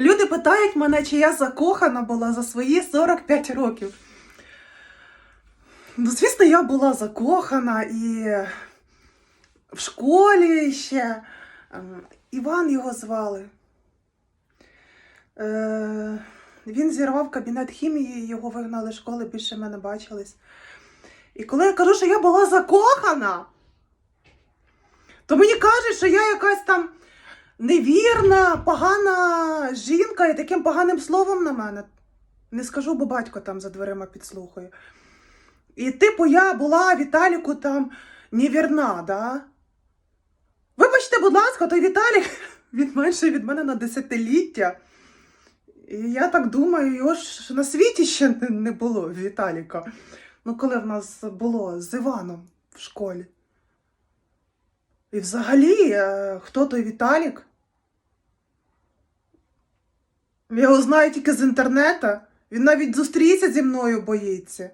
Люди питають мене, чи я закохана була за свої 45 років. Ну, звісно, я була закохана і в школі ще. Ем, Іван його звали. Е, він зірвав кабінет хімії, його вигнали з школи, більше ми не бачились. І коли я кажу, що я була закохана, то мені кажуть, що я якась там невірна, погана жінка і таким поганим словом на мене. Не скажу, бо батько там за дверима підслухає. І типу я була Віталіку там невірна, да? Вибачте, будь ласка, той Віталік, він менший від мене на десятиліття. І я так думаю, його ж на світі ще не- не було Віталіка. Ну, коли в нас було з Іваном в школі. І взагалі, е, хто той Віталік? Я його знаю тільки з інтернета. Він навіть зустрітися зі мною боїться.